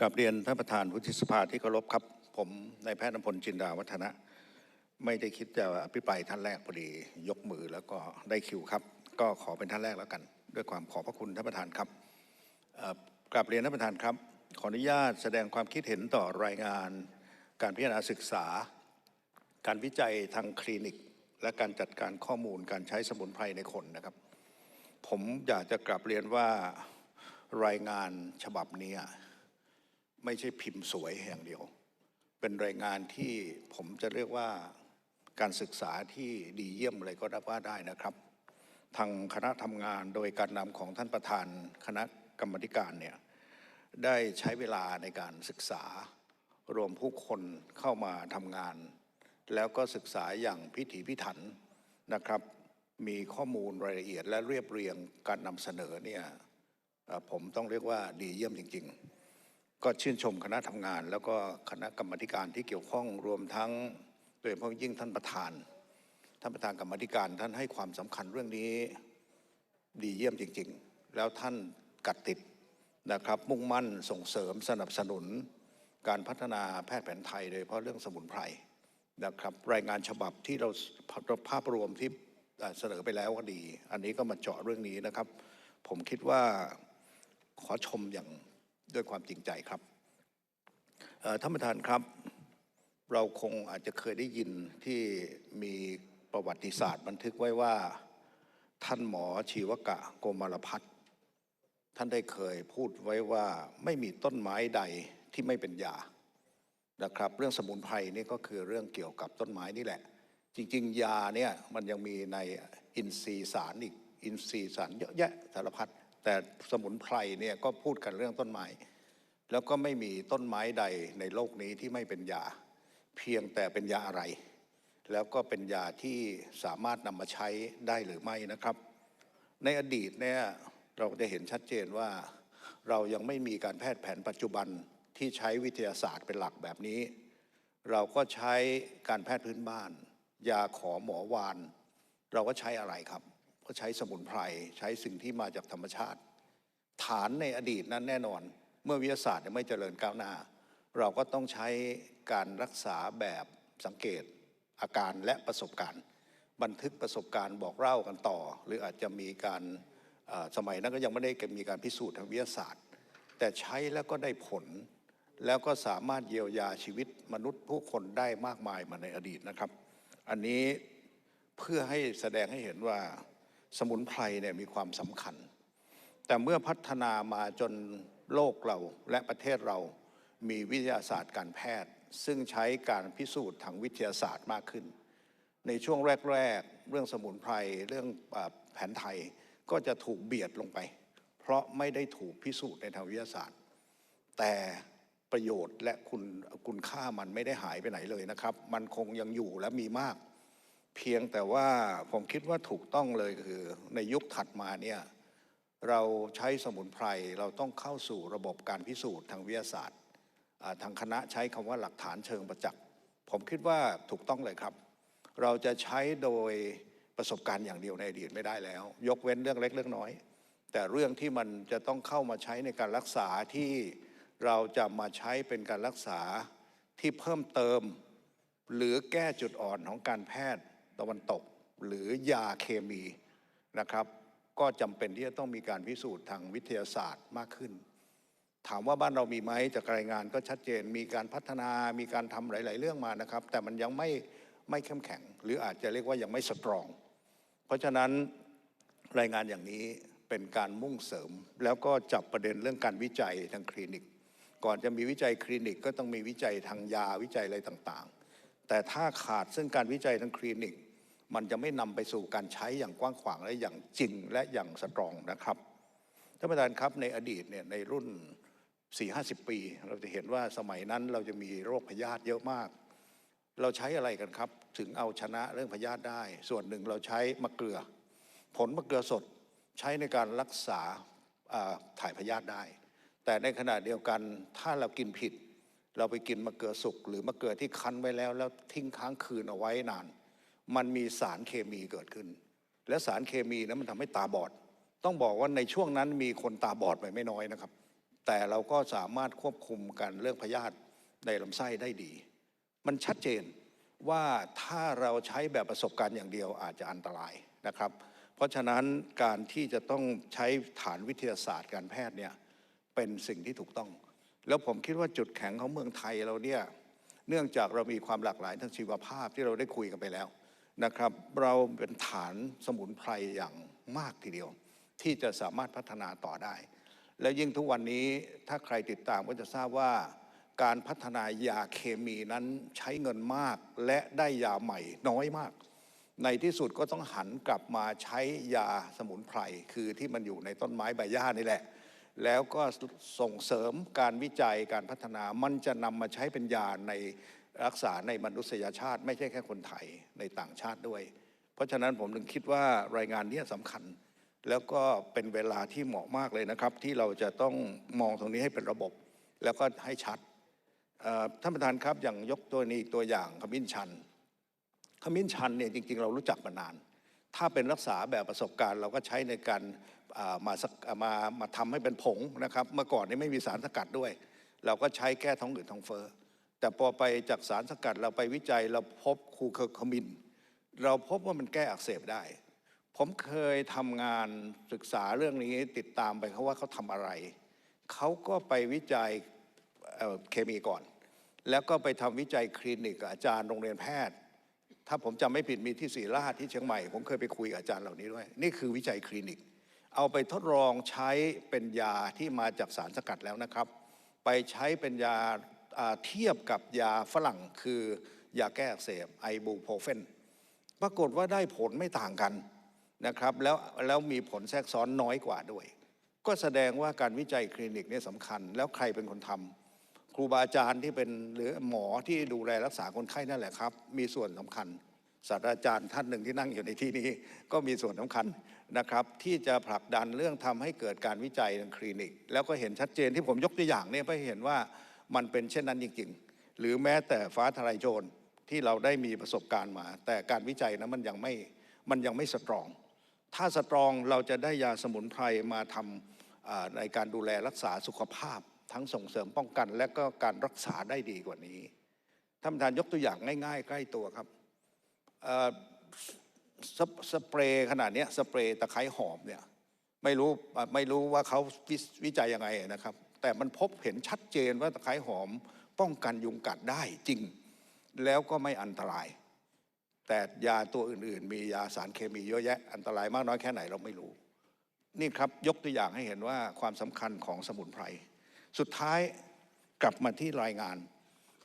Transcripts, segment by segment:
กับเรียนท่านประธานวุฒิสภาที่เคารพครับ ผมนายแพทย์นพลจินดาวัฒนะ ไม่ได้คิดจะอภิปรายท่านแรกพอดียกมือแล้วก็ได้คิวครับ ก็ขอเป็นท่านแรกแล้วกัน ด้วยความขอบพระคุณท่านประธานครับกราบเรียนท่านประธานครับ ขออนุญาตแสดงความคิดเห็นต่อรายงาน การพิจารณาศึกษา การวิจัยทางคลินิก และการจัดการข้อมูลการใช้สมุนไพรในคนนะครับ ผมอยากจะกลับเรียนว่ารายงานฉบับนี้ ไม่ใช่พิมพ์สวยอย่างเดียว เป็นรายงานที่ผมจะเรียกว่าการศึกษาที่ดีเยี่ยมเลยก็ได้ว่าได้นะครับ ทางคณะทำงานโดยการนำของท่านประธานคณะกรรมการเนี่ยได้ใช้เวลาในการศึกษารวมผู้คนเข้ามาทำงาน แล้วก็ศึกษาอย่างพิถีพิถันนะครับ มีข้อมูลรายละเอียดและเรียบเรียงการนำเสนอเนี่ยผมต้องเรียกว่าดีเยี่ยมจริง ๆ ก็ชื่นชมคณะทำงาน แล้วก็คณะกรรมการที่เกี่ยวข้องรวมทั้งโดยเฉพาะยิ่งท่านประธาน ท่านประธานกรรมการท่านให้ความสำคัญเรื่องนี้ดีเยี่ยมจริง ๆ แล้วท่านกัดติดนะครับ มุ่งมั่นส่งเสริมสนับสนุน การพัฒนาแพทย์แผนไทยโดยเฉพาะเรื่องสมุนไพรนะครับรายงานฉบับที่เราภาพรวมที่เสนอไปแล้วก็ดี อันนี้ก็มาเจาะเรื่องนี้นะครับ ผมคิดว่าขอชมอย่าง ด้วยความจริงใจครับท่านประธานครับ เราคงอาจจะเคยได้ยินที่มีประวัติศาสตร์บันทึกไว้ว่า ท่านหมอชีวกะโกมารพัฒน์ท่านได้เคยพูดไว้ว่าไม่มีต้นไม้ใดที่ไม่เป็นยานะครับ เรื่องสมุนไพรนี่ก็คือเรื่องเกี่ยวกับต้นไม้นี่แหละ จริง ๆ ยาเนี่ยมันยังมีในอินทรีย์สารอีกอินทรีย์สารเยอะแยะสารพัด แต่สมุนไพรเนี่ยก็พูดกันเรื่องต้นไม้ แล้วก็ไม่มีต้นไม้ใดในโลกนี้ที่ไม่เป็นยา เพียงแต่เป็นยาอะไร แล้วก็เป็นยาที่สามารถนำมาใช้ได้หรือไม่นะครับ ในอดีตเนี่ยเราจะเห็นชัดเจนว่า เรายังไม่มีการแพทย์แผนปัจจุบันที่ใช้วิทยาศาสตร์เป็นหลักแบบนี้ เราก็ใช้การแพทย์พื้นบ้าน ยาขอหมอวาน เราก็ใช้อะไรครับ ก็ใช้สมุนไพรใช้สิ่งที่มาจากธรรมชาติ ฐานในอดีตนั้นแน่นอน เมื่อวิทยาศาสตร์ยังไม่เจริญก้าวหน้า เราก็ต้องใช้การรักษาแบบสังเกต อาการและประสบการณ์ บันทึกประสบการณ์บอกเล่ากันต่อ หรืออาจจะมีการสมัยนั้นก็ยังไม่ได้มีการพิสูจน์ทางวิทยาศาสตร์ แต่ใช้แล้วก็ได้ผล แล้วก็สามารถเยียวยาชีวิตมนุษย์ผู้คนได้มากมายมาในอดีตนะครับ อันนี้เพื่อให้แสดงให้เห็นว่า สมุนไพรเนี่ยมีความสำคัญ แต่เมื่อพัฒนามาจนโลกเราและประเทศเรามีวิทยาศาสตร์การแพทย์ ซึ่งใช้การพิสูจน์ทางวิทยาศาสตร์มากขึ้น ในช่วงแรก ๆ เรื่องสมุนไพรเรื่องแผนไทยก็จะถูกเบียดลงไป เพราะไม่ได้ถูกพิสูจน์ในทางวิทยาศาสตร์ แต่ประโยชน์และคุณคุณค่ามันไม่ได้หายไปไหนเลยนะครับ มันคงยังอยู่และมีมาก เพียงแต่ว่าผมคิดว่าถูกต้องเลยคือ ในยุคถัดมาเนี่ยเราใช้สมุนไพรเราต้องเข้าสู่ระบบการพิสูจน์ทางวิทยาศาสตร์ทางคณะใช้คำว่าหลักฐานเชิงประจักษ์ผมคิดว่าถูกต้องเลยครับ เราจะใช้โดยประสบการณ์อย่างเดียวในอดีตไม่ได้แล้ว ยกเว้นเรื่องเล็กเรื่องน้อย แต่เรื่องที่มันจะต้องเข้ามาใช้ในการรักษาที่เราจะมาใช้เป็นการรักษาที่เพิ่มเติม หรือแก้จุดอ่อนของการแพทย์ะวันตก หรือยาเคมีนะครับ ก็จำเป็นที่จะต้องมีการพิสูจน์ทางวิทยาศาสตร์มากขึ้น ถามว่าบ้านเรามีไหมจากรายงานก็ชัดเจนมีการพัฒนามีการทำหลาย ๆ เรื่องมานะครับ แต่มันยังไม่ไม่เข้มแข็ง หรืออาจจะเรียกว่ายังไม่สตรอง เพราะฉะนั้นรายงานอย่างนี้เป็นการมุ่งเสริม แล้วก็จับประเด็นเรื่องการวิจัยทางคลินิก ก่อนจะมีวิจัยคลินิกก็ต้องมีวิจัยทางยาวิจัยอะไรต่างๆ แต่ถ้าขาดซึ่งการวิจัยทางคลินิก มันจะไม่นำไปสู่การใช้อย่างกว้างขวางและอย่างจริงและอย่างสตรองนะครับท่านประธานครับในอดีตเนี่ยในรุ่น 4-50 ปี เราจะเห็นว่าสมัยนั้นเราจะมีโรคพยาธิเยอะมาก เราใช้อะไรกันครับ ถึงเอาชนะเรื่องพยาธิได้ ส่วนหนึ่งเราใช้มะเกลือ ผลมะเกลือสดใช้ในการรักษาอ่าถ่ายพยาธิได้ แต่ในขณะเดียวกันถ้าเรากินผิด เราไปกินมะเกลือสุกหรือมะเกลือที่คั้นไว้แล้วแล้วทิ้งค้างคืนเอาไว้นาน มันมีสารเคมีเกิดขึ้น และสารเคมีนั้นมันทำให้ตาบอด ต้องบอกว่าในช่วงนั้นมีคนตาบอดไปไม่น้อยนะครับ แต่เราก็สามารถควบคุมกันเรื่องพยาธิในลำไส้ได้ดี มันชัดเจนว่าถ้าเราใช้แบบประสบการณ์อย่างเดียวอาจจะอันตรายนะครับ เพราะฉะนั้นการที่จะต้องใช้ฐานวิทยาศาสตร์การแพทย์เนี่ยเป็นสิ่งที่ถูกต้อง แล้วผมคิดว่าจุดแข็งของเมืองไทยเราเนี่ยเนื่องจากเรามีความหลากหลายทางชีวภาพที่เราได้คุยกันไปแล้ว นะครับ เราเป็นฐานสมุนไพรอย่างมากทีเดียว ที่จะสามารถพัฒนาต่อได้ และยิ่งทุกวันนี้ถ้าใครติดตามก็จะทราบว่า การพัฒนายาเคมีนั้นใช้เงินมาก และได้ยาใหม่น้อยมาก ในที่สุดก็ต้องหันกลับมาใช้ยาสมุนไพรคือที่มันอยู่ในต้นไม้ใบหญ้านี่แหละแล้วก็ส่งเสริมการวิจัยการพัฒนามันจะนำมาใช้เป็นยาใน รักษาในมนุษยชาติ ไม่ใช่แค่คนไทยในต่างชาติด้วย เพราะฉะนั้นผมถึงคิดว่ารายงานนี้สำคัญ แล้วก็เป็นเวลาที่เหมาะมากเลยนะครับ ที่เราจะต้องมองตรงนี้ให้เป็นระบบ แล้วก็ให้ชัดท่านประธานครับอย่างยกตัวนี้อีกตัวอย่างขมิ้นชัน ขมิ้นชันเนี่ยจริง ๆ เรารู้จักมานาน ถ้าเป็นรักษาแบบประสบการณ์ เราก็ใช้ในการมาสักมามาทำให้เป็นผงนะครับ เมื่อก่อนนี่ไม่มีสารสกัดด้วย เราก็ใช้แก้ท้องอืดท้องเฟ้อ แต่พอไปจากสารสกัดเราไปวิจัยเราพบคูเคอร์คมิน เราพบว่ามันแก้อักเสบได้ ผมเคยทำงานศึกษาเรื่องนี้ติดตามไปเขาว่าเขาทำอะไร เขาก็ไปวิจัยเเคมีก่อน แล้วก็ไปทำวิจัยคลินิกอาจารย์โรงเรียนแพทย์ ถ้าผมจำไม่ผิดมีที่ศรีราชที่เชียงใหม่ ผมเคยไปคุยกับอาจารย์เหล่านี้ด้วย นี่คือวิจัยคลินิก เอาไปทดลองใช้เป็นยาที่มาจากสารสกัดแล้วนะครับ ไปใช้เป็นยา เทียบกับยาฝรั่งคือยาแก้อักเสบไอบูโพรเฟนปรากฏว่าได้ผลไม่ต่างกันนะครับแล้วแล้วมีผลแทรกซ้อนน้อยกว่าด้วย ก็แสดงว่าการวิจัยคลินิกเนี่ยสำคัญ แล้วใครเป็นคนทำครูบาอาจารย์ที่เป็นหรือหมอที่ดูแลรักษาคนไข้นั่นแหละครับ มีส่วนสำคัญศาสตราจารย์ท่านหนึ่งที่นั่งอยู่ในที่นี้ ก็มีส่วนสำคัญนะครับ ที่จะผลักดันเรื่องทำให้เกิดการวิจัยทางคลินิก แล้วก็เห็นชัดเจนที่ผมยกตัวอย่างเนี่ยเพื่อเห็นว่า มันเป็นเช่นนั้นจริงๆ หรือแม้แต่ฟ้าทลายโจรที่เราได้มีประสบการณ์มา แต่การวิจัยนั้นมันยังไม่มันยังไม่สตรอง ถ้าสตรองเราจะได้ยาสมุนไพรมาทำในการดูแลรักษาสุขภาพ ทั้งส่งเสริมป้องกัน และก็การรักษาได้ดีกว่านี้ท่านประธานยกตัวอย่างง่ายๆ ใกล้ตัวครับสเปสเปรย์ขนาดนี้สเปรย์ตะไคร้หอมเนี่ยไม่รู้ไม่รู้ว่าเขาวิจัยยังไงนะครับ แต่มันพบเห็นชัดเจนว่าตะไคร้หอมป้องกันยุงกัดได้จริง แล้วก็ไม่อันตราย แต่ยาตัวอื่น ๆ มียาสารเคมีเยอะแยะอันตรายมากน้อยแค่ไหนเราไม่รู้ นี่ครับยกตัวอย่างให้เห็นว่าความสำคัญของสมุนไพรสุดท้ายกลับมาที่รายงาน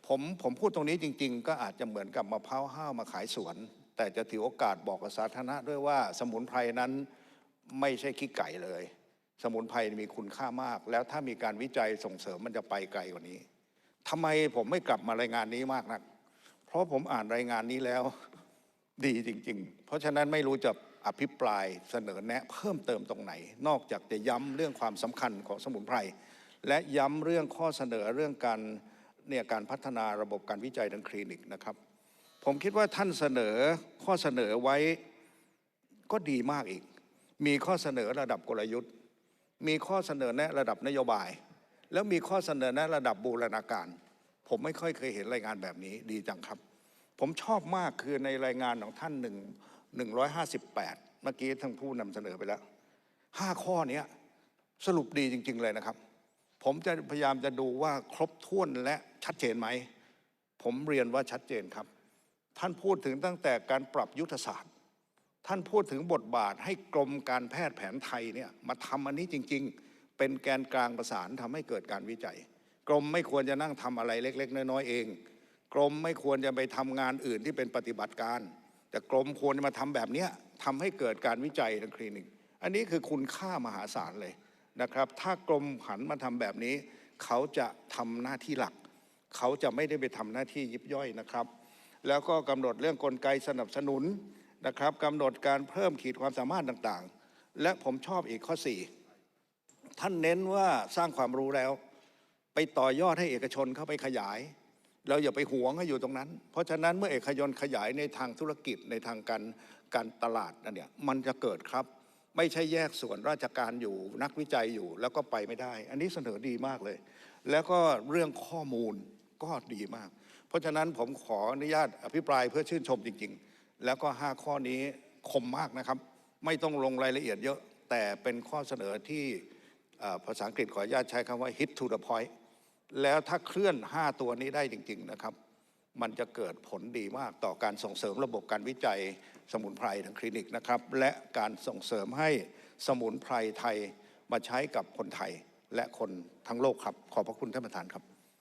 ผมผมพูดตรงนี้จริง ๆ ก็อาจจะเหมือนกับมะพร้าวห้าวมาขายสวน แต่จะถือโอกาสบอกกับสาธารณะด้วยว่าสมุนไพรนั้นไม่ใช่ขี้ไก่เลย สมุนไพรมีคุณค่ามาก แล้วถ้ามีการวิจัยส่งเสริมมันจะไปไกลกว่านี้ทำไมผมไม่กลับมารายงานนี้มากนัก เพราะผมอ่านรายงานนี้แล้วดีจริง ๆ เพราะฉะนั้นไม่รู้จะอภิปรายเสนอแนะเพิ่มเติมตรงไหน นอกจากจะย้ำเรื่องความสำคัญของสมุนไพรและย้ำเรื่องข้อเสนอเรื่องการเนี่ยการพัฒนาระบบการวิจัยทางคลินิกนะครับ ผมคิดว่าท่านเสนอข้อเสนอไว้ก็ดีมากอีก มีข้อเสนอระดับกลยุทธ์ มีข้อเสนอแนะระดับนโยบาย แล้วมีข้อเสนอแนะระดับบูรณาการ ผมไม่ค่อยเคยเห็นรายงานแบบนี้ดีจังครับ ผมชอบมากคือในรายงานของท่านหนึ่งหนึ่งร้อยห้าสิบแปดเมื่อกี้ทั้งผู้นำเสนอไปแล้วห้าข้อนี้สรุปดีจริง ๆ เลยนะครับ ผมจะพยายามจะดูว่าครบถ้วนและชัดเจนไหม ผมเรียนว่าชัดเจนครับ ท่านพูดถึงตั้งแต่การปรับยุทธศาสตร์ ท่านพูดถึงบทบาทให้กรมการแพทย์แผนไทยเนี่ยมาทำอันนี้จริง ๆ เป็นแกนกลางประสานทำให้เกิดการวิจัย กรมไม่ควรจะนั่งทำอะไรเล็ก ๆ น้อยๆเอง กรมไม่ควรจะไปทำงานอื่นที่เป็นปฏิบัติการ แต่กรมควรจะมาทำแบบเนี้ยทำให้เกิดการวิจัยทางคลินิก อันนี้คือคุณค่ามหาศาลเลยนะครับ ถ้ากรมหันมาทำแบบนี้ เขาจะทำหน้าที่หลัก เขาจะไม่ได้ไปทำหน้าที่ยิบย่อยนะครับ แล้วก็กำหนดเรื่องกลไกสนับสนุน นะครับกำหนดการเพิ่มขีดความสามารถต่างๆ และผมชอบอีกข้อ 4 ท่านเน้นว่าสร้างความรู้แล้ว ไปต่อยอดให้เอกชนเข้าไปขยาย เราอย่าไปหวงให้อยู่ตรงนั้น เพราะฉะนั้นเมื่อเอกชนขยายในทางธุรกิจในทางการการตลาดนั่นเนี่ยมันจะเกิดครับ ไม่ใช่แยกส่วนราชการอยู่นักวิจัยอยู่แล้วก็ไปไม่ได้ อันนี้เสนอดีมากเลย แล้วก็เรื่องข้อมูลก็ดีมาก เพราะฉะนั้นผมขออนุญาตอภิปรายเพื่อชื่นชมจริง ๆ แล้วก็ 5 ข้อนี้คมมากนะครับ ไม่ต้องลงรายละเอียดเยอะ แต่เป็นข้อเสนอที่ภาษาอังกฤษขออนุญาตใช้คำว่า hit to the point แล้วถ้าเคลื่อน 5 ตัวนี้ได้จริง ๆ นะครับ มันจะเกิดผลดีมากต่อการส่งเสริมระบบการวิจัยสมุนไพรทางคลินิกนะครับ และการส่งเสริมให้สมุนไพรไทยมาใช้กับคนไทยและคนทั้งโลกครับ ขอบพระคุณท่านประธานครับ